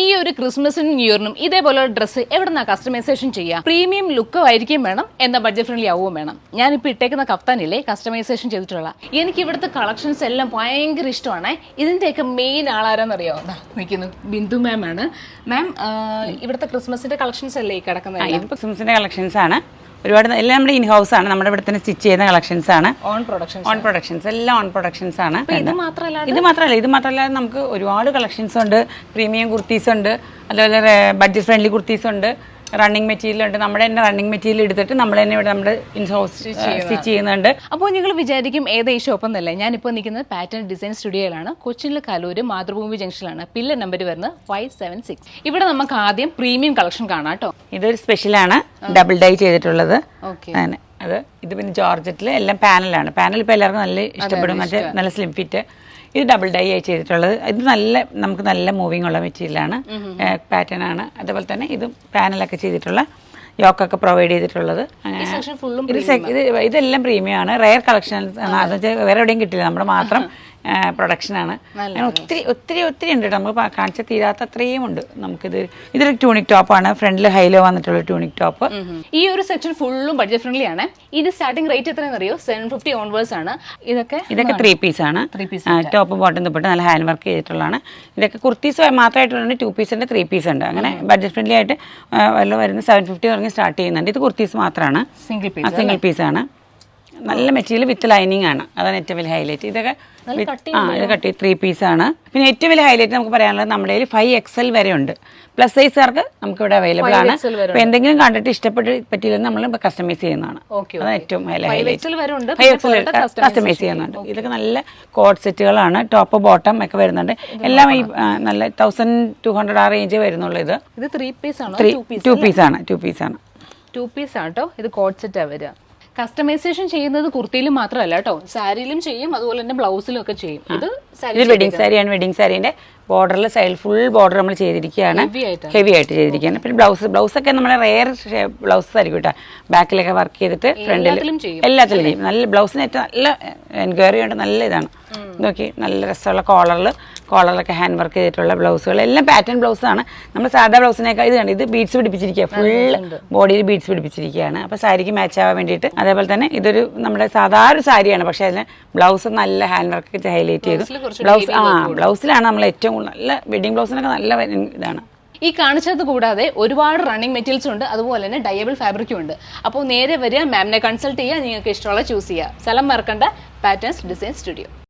ഈ ഒരു ക്രിസ്മസിനും ന്യൂ ഇയറിനും ഇതേപോലെ ഡ്രസ്സ് എവിടെ നിന്നാ കസ്റ്റമൈസേഷൻ ചെയ്യുക? പ്രീമിയം ലുക്കും ആയിരിക്കും വേണം എന്ന ബഡ്ജറ്റ് ഫ്രണ്ട്ലി ആവുകയും വേണം. ഞാനിപ്പോൾ ഇട്ടേക്കുന്ന കഫ്താനില്ലേ കസ്റ്റമൈസേഷൻ ചെയ്തിട്ടുള്ള. എനിക്ക് ഇവിടുത്തെ കളക്ഷൻസ് എല്ലാം ഭയങ്കര ഇഷ്ടമാണ്. ഇതിന്റെയൊക്കെ മെയിൻ ആളാരാന്നറിയോ? നിൽക്കുന്നു. ബിന്ദു മാം ആണ്. മാം ഇവിടുത്തെ ക്രിസ്മസിന്റെ കളക്ഷൻസ് അല്ലേ കിടക്കുന്നത് ക്രിസ്മസിന്റെ കളക്ഷൻസ് ആണ്. ഒരുപാട് എല്ലാം നമ്മുടെ ഇൻ ഹൗസ് ആണ്. നമ്മുടെ ഇവിടെ തന്നെ സ്റ്റിച്ച് ചെയ്യുന്ന കളക്ഷൻസ് ആണ്. ഓൺ പ്രൊഡക്ഷൻ ഓൺ പ്രൊഡക്ഷൻസ് എല്ലാം ഓൺ പ്രൊഡക്ഷൻസ് ആണ്. ഇത് മാത്രമല്ല ഇത് മാത്രമല്ല. ഇത് മാത്രമല്ല നമുക്ക് ഒരുപാട് കളക്ഷൻസ് ഉണ്ട്. പ്രീമിയം കുർത്തീസ് ഉണ്ട്. അതുപോലെ ബഡ്ജറ്റ് ഫ്രണ്ട്ലി കുർത്തീസ് ഉണ്ട്. റണ്ണിങ് മെറ്റീരിയൽ ഉണ്ട്. നമ്മുടെ തന്നെ റണ്ണിങ് മെറ്റീരിയൽ എടുത്തിട്ട് നമ്മൾ തന്നെ ഇവിടെ നമ്മുടെ ഇൻസോസ് സ്റ്റിച്ച് ചെയ്യുന്നുണ്ട്. അപ്പോൾ നിങ്ങൾ വിചാരിക്കും ഏതാ ഈ ഷോപ്പ് എന്നല്ലേ? ഞാനിപ്പോൾ നിൽക്കുന്നത് പാറ്റേൺ ഡിസൈൻ സ്റ്റുഡിയോയിലാണ് കൊച്ചിയിലെ കലൂര് മാതൃഭൂമി ജംഗ്ഷനിലാണ് പില്ലർ നമ്പർ വരുന്നത് ഫൈവ് സെവൻ സിക്സ് ഇവിടെ നമുക്ക് ആദ്യം പ്രീമിയം കളക്ഷൻ കാണാം കേട്ടോ. ഇതൊരു സ്പെഷ്യലാണ് ഡബിൾ ഡൈ ചെയ്തിട്ടുള്ളത്. അത് ഇത് പിന്നെ ജോർജറ്റിൽ എല്ലാം പാനലാണ് പാനൽ ഇപ്പോൾ എല്ലാവർക്കും നല്ല ഇഷ്ടപ്പെടും. മറ്റേ നല്ല സ്ലിം ഫിറ്റ് ഇത് ഡബിൾ ഡൈ ആയി ചെയ്തിട്ടുള്ളത്. ഇത് നല്ല നമുക്ക് നല്ല മൂവിങ് ഉള്ള മെറ്റീരിയലാണ് പാറ്റേൺ ആണ്. അതുപോലെ തന്നെ ഇത് പാനലൊക്കെ ചെയ്തിട്ടുള്ള യോക്കൊക്കെ പ്രൊവൈഡ് ചെയ്തിട്ടുള്ളത്. ഇത് ഇതെല്ലാം പ്രീമിയം ആണ്. റയർ കളക്ഷൻ വേറെ എവിടെയും കിട്ടില്ല. നമ്മുടെ മാത്രം പ്രൊഡക്ഷൻ ആണ്. അങ്ങനെ ഒത്തിരി ഒത്തിരി ഒത്തിരി ഉണ്ട് കേട്ടോ നമുക്ക് കാണിച്ച തീരാത്ത അത്രയും ഉണ്ട് നമുക്കിത് ഇതൊരു ട്യൂണിക് ആണ്. ഫ്രണ്ടിൽ ഹൈലോ വന്നിട്ടുള്ള ട്യൂണിക് ടോപ്പ് ഈ ഒരു സെക്ഷൻ ഫുള്ളും ബഡ്ജറ്റ് ഫ്രണ്ട്ലി ആണ്. ഇത് സ്റ്റാർട്ടിംഗ് റേറ്റ് എത്രയാണെന്ന് അറിയോ സെവൻ ഫിഫ്റ്റി ഓൺവേഴ്സ് ആണ്. ഇതൊക്കെ ഇതൊക്കെ ത്രീ പീസ് ആണ്. ടോപ്പ് ബോട്ടം തൊട്ട് നല്ല ഹാൻഡ് വർക്ക് ചെയ്തിട്ടുള്ളതാണ്. ഇതൊക്കെ കുർത്തീസ് മാത്രമായിട്ടുള്ള ടു പീസ് ഉണ്ട് ത്രീ പീസ് ഉണ്ട്. അങ്ങനെ ബഡ്ജറ്റ് ഫ്രണ്ട്ലി ആയിട്ട് വല്ല വരുന്ന സെവൻ ഫിഫ്റ്റി തുടങ്ങി സ്റ്റാർട്ട് ചെയ്യുന്നുണ്ട്. ഇത് കുർത്തീസ് മാത്രമാണ് സിംഗിൾ പീസ് സിംഗിൾ പീസ് ആണ്. നല്ല മെറ്റീരിയൽ വിത്ത് ലൈനിങ് ആണ്. അതാണ് ഏറ്റവും വലിയ ഹൈലൈറ്റ് ഇതൊക്കെ ആ ഇത് കട്ടി ത്രീ പീസ് ആണ്. പിന്നെ ഏറ്റവും വലിയ ഹൈലൈറ്റ് നമുക്ക് പറയാനുള്ളത് നമ്മുടെ കയ്യിൽ ഫൈവ് എക്സൽ വരെ ഉണ്ട്. പ്ലസ് സൈസുകാർക്ക് നമുക്ക് ഇവിടെ അവൈലബിൾ ആണ്. അപ്പൊ എന്തെങ്കിലും കണ്ടിട്ട് ഇഷ്ടപ്പെട്ട് പറ്റിയില്ലെന്ന് നമ്മൾ കസ്റ്റമൈസ് ചെയ്യുന്നതാണ്. അതാണ് ഏറ്റവും വലിയ ഹൈലൈറ്റ് ഫൈവ് എക്സൽ കസ്റ്റമൈസ് ചെയ്യുന്നുണ്ട്. ഇതൊക്കെ നല്ല കോഡ് സെറ്റുകളാണ് ടോപ്പ് ബോട്ടം ഒക്കെ വരുന്നുണ്ട്. എല്ലാം ഈ നല്ല തൗസൻഡ് ടു ഹൺഡ്രഡ് ആ റേഞ്ച് വരുന്നുള്ളൂ ഇത്. ത്രീ പീസ് ആണ്? ടു പീസ് ആണ്. ടു പീസ് ആണ്. ഇത് കോഡ് സെറ്റാ വരിക. കസ്റ്റമൈസേഷൻ ചെയ്യുന്നത് കുർത്തിയിൽ മാത്രമല്ല കേട്ടോ. സാരിയിലും ചെയ്യും അതുപോലെ തന്നെ ബ്ലൗസിലും ഒക്കെ ചെയ്യും. ഇത് ഇത് വെഡിങ് സാരിയാണ് വെഡിങ് സാരീന്റെ ബോർഡറിൽ സൈഡ് ഫുൾ ബോർഡർ നമ്മൾ ചെയ്തിരിക്കുകയാണ്. ഹെവി ആയിട്ട് ചെയ്തിരിക്കുകയാണ്. പിന്നെ ബ്ലൗസ് ബ്ലൗസ് ഒക്കെ നമ്മൾ റെയർ ബ്ലൗസ് ആയിരിക്കും കേട്ടോ. ബാക്കിലൊക്കെ വർക്ക് ചെയ്തിട്ട് ഫ്രണ്ടിൽ. എല്ലാത്തിലും ചെയ്യും. നല്ല ബ്ലൗസിന് ഏറ്റവും നല്ല എൻക്വയറി ഉണ്ട് നല്ല ഇതാണ്. നോക്കി നല്ല രസമുള്ള കോളറിൽ കോളറിലൊക്കെ ഹാൻഡ് വർക്ക് ചെയ്തിട്ടുള്ള ബ്ലൗസുകൾ എല്ലാം പാറ്റേൺ ബ്ലൗസാണ് നമ്മൾ സാധാ ബ്ലൗസിനേക്കാൾ ഇത് കണ്ട് ഇത് ബീഡ്സ് പിടിപ്പിച്ചിരിക്കുക. ഫുൾ ബോഡിയിൽ ബീഡ്സ് പിടിപ്പിച്ചിരിക്കുകയാണ്. അപ്പോൾ സാരിക്ക് മാച്ച് ആവാൻ വേണ്ടിയിട്ട് അതേപോലെ തന്നെ ഇതൊരു നമ്മുടെ സാധാരണ ഒരു സാരിയാണ്. പക്ഷേ അതിന് ബ്ലൗസ് നല്ല ഹാൻഡ് വർക്ക് ഹൈലൈറ്റ് ചെയ്തു. ബ്ലൗസ് ആ ബ്ലൗസിലാണ് നമ്മൾ ഏറ്റവും കൂടുതൽ നല്ല വെഡിങ് ബ്ലൗസിനൊക്കെ നല്ല ഇതാണ്. ഈ കാണിച്ചത് കൂടാതെ ഒരുപാട് റണ്ണിങ് മെറ്റീരിയൽസ് ഉണ്ട്. അതുപോലെ തന്നെ ഡയബിൾ ഫാബ്രിക്കും ഉണ്ട്. അപ്പോൾ നേരെ വരിക. മാമിനെ കൺസൾട്ട് ചെയ്യുക. നിങ്ങൾക്ക് ഇഷ്ടമുള്ള ചൂസ് ചെയ്യുക. സ്ഥലം മറക്കണ്ട. Patterns design studio